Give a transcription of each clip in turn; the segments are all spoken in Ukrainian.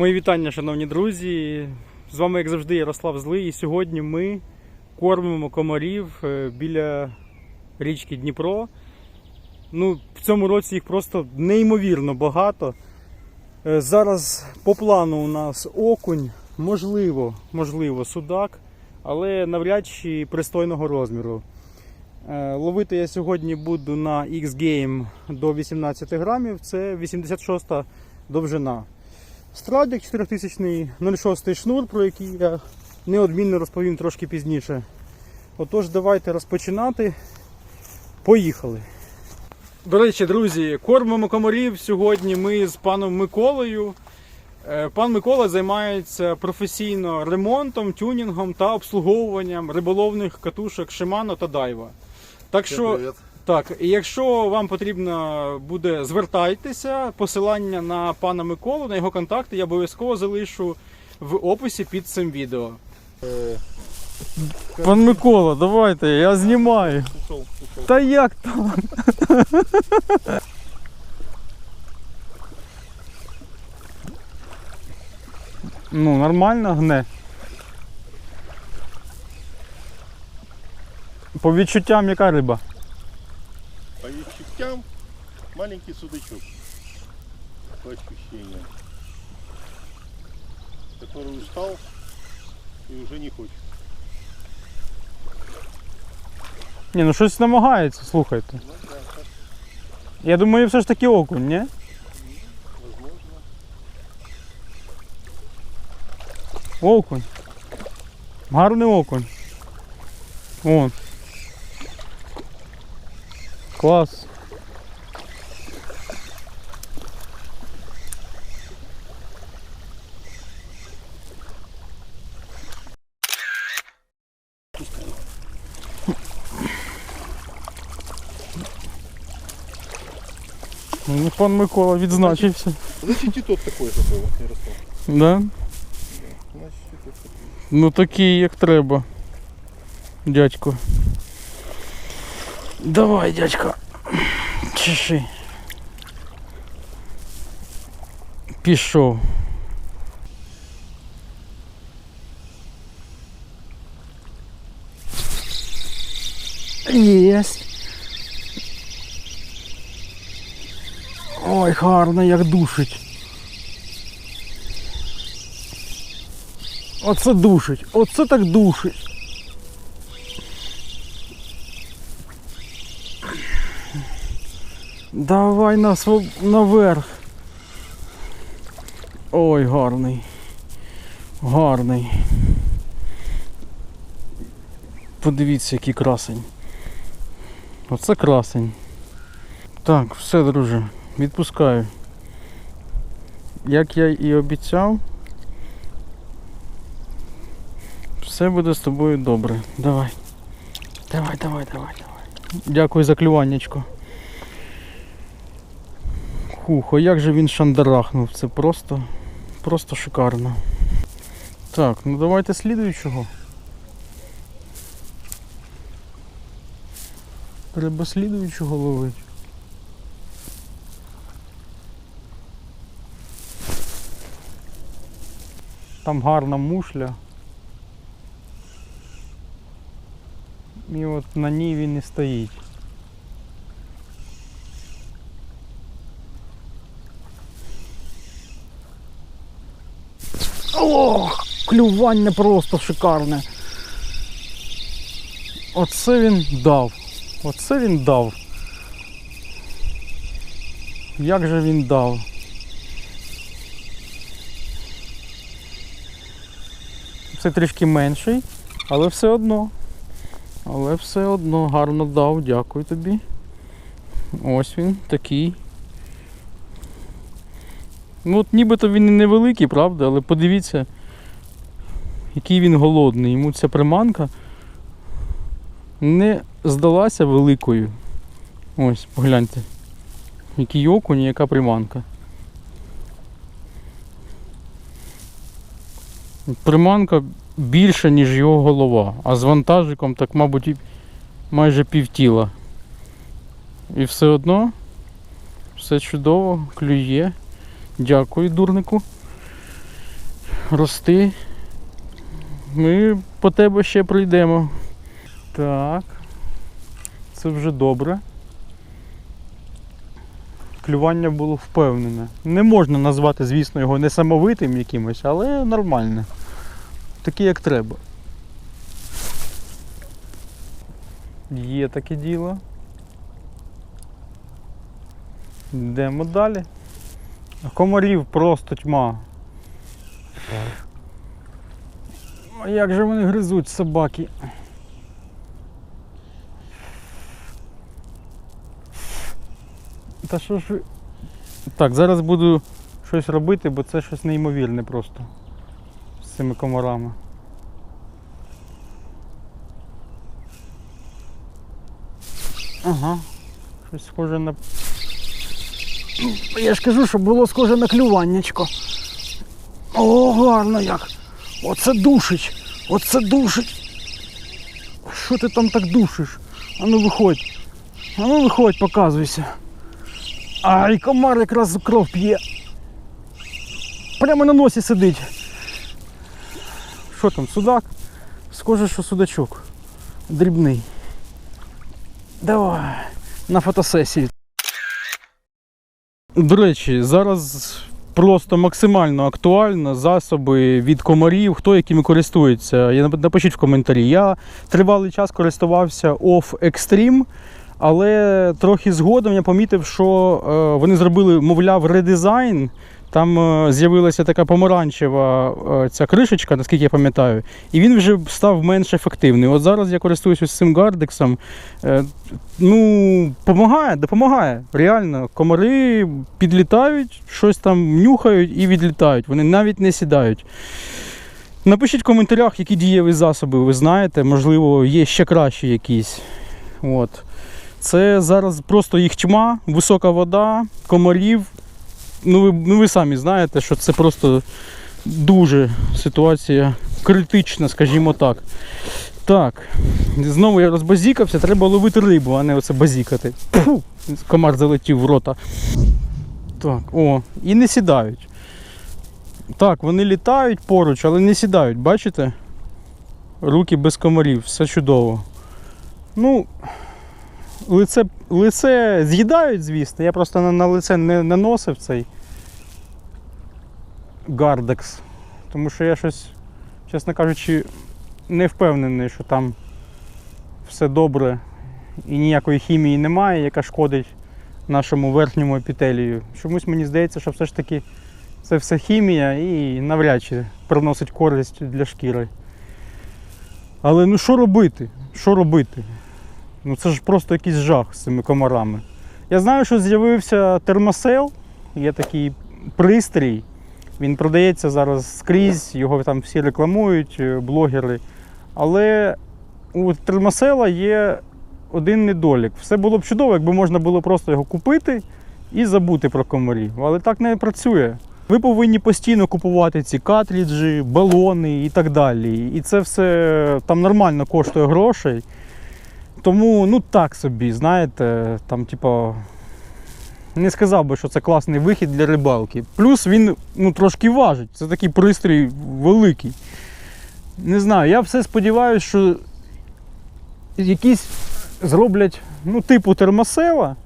Мої вітання, шановні друзі. З вами, як завжди, Ярослав Злий. І сьогодні ми кормимо комарів е, біля річки Дніпро. Ну, в цьому році їх просто неймовірно багато. Е, Зараз по плану у нас окунь, можливо, можливо, судак, але навряд чи пристойного розміру. Е, Ловити я сьогодні буду на X-Game до 18 грамів, це 86 довжина. Страдик 4000 06 шнур, про який я неодмінно розповім трошки пізніше. Отож, давайте розпочинати. Поїхали. До речі, друзі, кормимо комарів сьогодні ми з паном Миколою. Е, Пан Микола займається професійно ремонтом, тюнінгом та обслуговуванням риболовних катушок Shimano та Daiwa. Так що. Так, і якщо вам потрібно буде, звертайтеся. Посилання на пана Миколу, на його контакти я обов'язково залишу в описі під цим відео. Е, Пан Микола, давайте, я знімаю. Пішов, пішов. Та як там? Ну, нормально гне. По відчуттям яка риба? По відчуттям маленький судачок. По ощущениям. Который устал и уже не хочет. Ні, ну щось намагається, слухайте. Ну да, так, Я думаю, все ж таки окунь, ні? возможно. Окунь. Гарний окунь. Вон. Клас. Ну, Пан Микола відзначився. Значит и тот такой же был, Ярослав. Да? Значит и тот такой. Ну такий, як треба. Дядько. Давай, дядько. Чеши. Пішов. Єсть. Ой, гарно, як душить. Оце душить, оце так душить. Давай на своб... наверх. Ой, гарний. Гарний. Подивіться, який красень. Оце красень. Так, все, друже, відпускаю. Як я і обіцяв, все буде з тобою добре. Давай. Давай, давай, давай, давай. Дякую за клюваннячко. Хух, а як же він шандарахнув. Це просто, просто шикарно. Так, ну давайте слідуючого. Треба слідуючого ловити. Там гарна мушля. І от на ній він і стоїть. Ох, клювання просто шикарне. Оце він дав. Оце він дав. Як же він дав? Це трішки менший, але все одно. Але все одно гарно дав, дякую тобі. Ось він такий. Ну от нібито він і невеликий, правда, але подивіться, який він голодний. Йому ця приманка не здалася великою. Ось, погляньте. Який окунь яка приманка. Приманка більша, ніж його голова, а з вантажиком так, мабуть, майже півтіла. І все одно все чудово, клює. Дякую, дурнику. рости. Ми по тебе ще прийдемо. Так. Це вже добре. Клювання було впевнене. Не можна назвати, звісно, його несамовитим якимось, але нормальне. Таке, як треба. Є таке діло. Йдемо далі. Комарів просто тьма. А як же вони гризуть собаки? Та що ж. Так, зараз буду щось робити, бо це щось неймовірне просто з цими комарами. Ага. Щось схоже на. Я ж кажу, щоб було схоже на клюваннячко. О, гарно як. Оце душить. Оце душить. Що ти там так душиш? Ану виходь. Ану виходь, показуйся. Ай, комар якраз кров п'є. Прямо на носі сидить. Що там, судак? Схоже, що судачок. Дрібний. Давай. На фотосесії. До речі, зараз просто максимально актуально засоби від комарів, хто якими користується. Напишіть в коментарі. Я тривалий час користувався Off Extreme, але трохи згодом я помітив, що е, вони зробили, мовляв, редизайн. Там е, з'явилася така помаранчева е, ця кришечка, наскільки я пам'ятаю, і він вже став менш ефективний. От зараз я користуюся ось цим гардексом. Е, ну, допомагає, допомагає. Реально, комари підлітають, щось там нюхають і відлітають. Вони навіть не сідають. Напишіть в коментарях, які дієві засоби ви знаєте, можливо, є ще кращі якісь. От. Це зараз просто їх тьма, висока вода, комарів. Ну ви, ну ви самі знаєте, що це просто дуже ситуація критична, скажімо так. Так, знову я розбазікався, треба ловити рибу, а не оце базікати. Фу, комар залетів в рота. Так, о, і не сідають. Так, вони літають поруч, але не сідають, бачите? Руки без комарів, все чудово. Ну, лице, лице з'їдають, звісно. Я просто на, на лице не наносив цей гардекс. Тому що я щось, чесно кажучи, не впевнений, що там все добре і ніякої хімії немає, яка шкодить нашому верхньому епітелію. Чомусь мені здається, що все ж таки це все хімія і навряд чи приносить користь для шкіри. Але ну що робити? Що робити? Ну це ж просто якийсь жах з цими комарами. Я знаю, що з'явився термосел, є такий пристрій. Він продається зараз скрізь, його там всі рекламують, е, блогери. Але у термосела є один недолік. Все було б чудово, якби можна було просто його купити і забути про комарів. Але так не працює. Ви повинні постійно купувати ці картриджі, балони і так далі. І це все там нормально коштує грошей. Тому, ну так собі, знаєте, там, типа, не сказав би, що це класний вихід для рибалки. Плюс він ну, трошки важить. Це такий пристрій великий. Не знаю, я все сподіваюся, що якісь зроблять ну, типу термосела,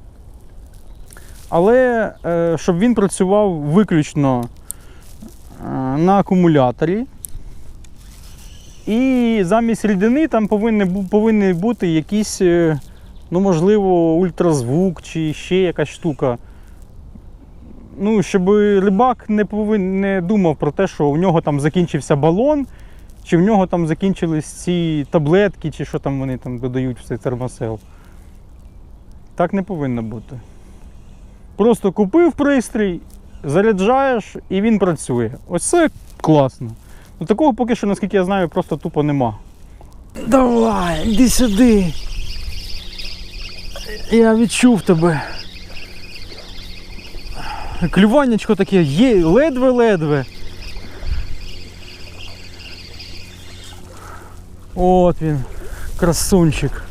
але е, щоб він працював виключно е, на акумуляторі. І замість рідини там повинні, повинні бути якісь, е, ну, можливо, ультразвук чи ще якась штука. Ну, щоб рибак не, повин, не думав про те, що у нього там закінчився балон, чи в нього там закінчились ці таблетки, чи що там вони там додають в цей термосел. Так не повинно бути. Просто купив пристрій, заряджаєш і він працює. Ось це класно. Ну, такого поки що, наскільки я знаю, просто тупо нема. Давай, іди сюди. Я відчув тебе. Клюваннячко таке є, ледве-ледве. От він, красунчик.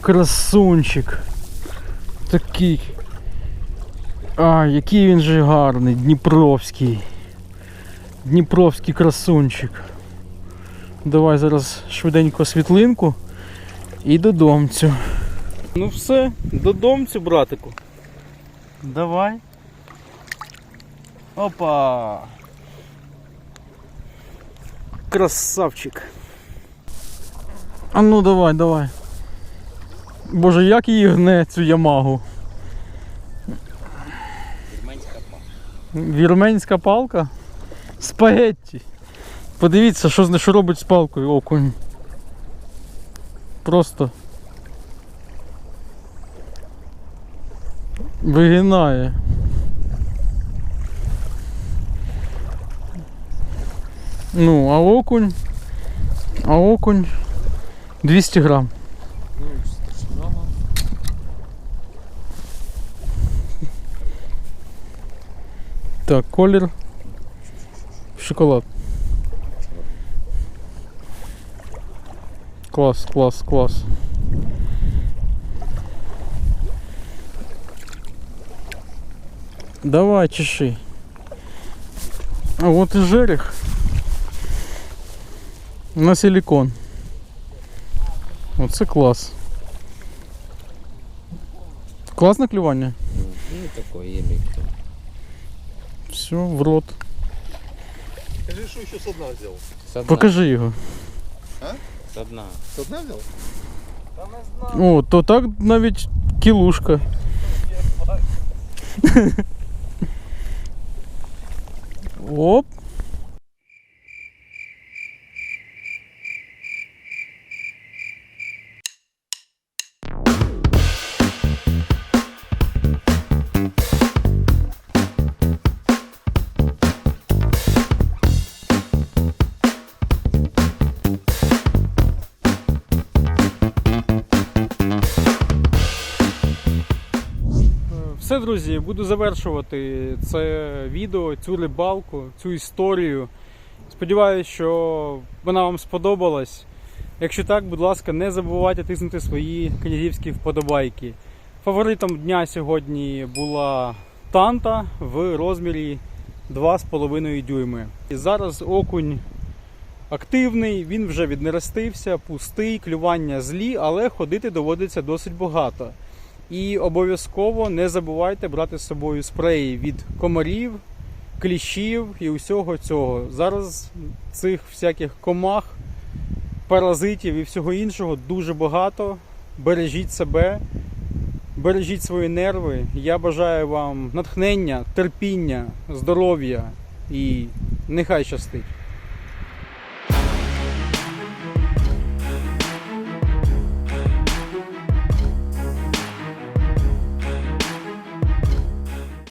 Красунчик. Такий. А, який він же гарний, Дніпровський. Дніпровський красунчик. Давай зараз швиденько світлинку і додомцю. Ну все, додомцю, братику. Давай. Опа. Красавчик. А ну давай, давай. Боже, як її гне цю ямагу. Вірменська палка. Вірменська палка? Спагетті. Подивіться, що, з не- що робить з палкою окунь. Просто. Вигинає. Ну, а окунь. А окунь 200 грам. Ну, страшного. Так, колір. Шоколад. Клас, клас, клас. Давай, чеши. А вот и жерех. На силикон. Оце клас. Класне клювання? Ну, такое є мікро. Все, в рот. Скажи, что еще со дна взял? Со дна. Покажи його. Со дна. Со дна взял? О, то так навіть кілушка. Оп. Все, друзі, буду завершувати це відео, цю рибалку, цю історію. Сподіваюсь, що вона вам сподобалась. Якщо так, будь ласка, не забувайте тиснути свої князівські вподобайки. Фаворитом дня сьогодні була танта в розмірі 2,5 дюйми. І зараз окунь активний, він вже віднерестився, пустий, клювання злі, але ходити доводиться досить багато. І обов'язково не забувайте брати з собою спреї від комарів, кліщів і усього цього. Зараз цих всяких комах, паразитів і всього іншого дуже багато. Бережіть себе, бережіть свої нерви. Я бажаю вам натхнення, терпіння, здоров'я і нехай щастить.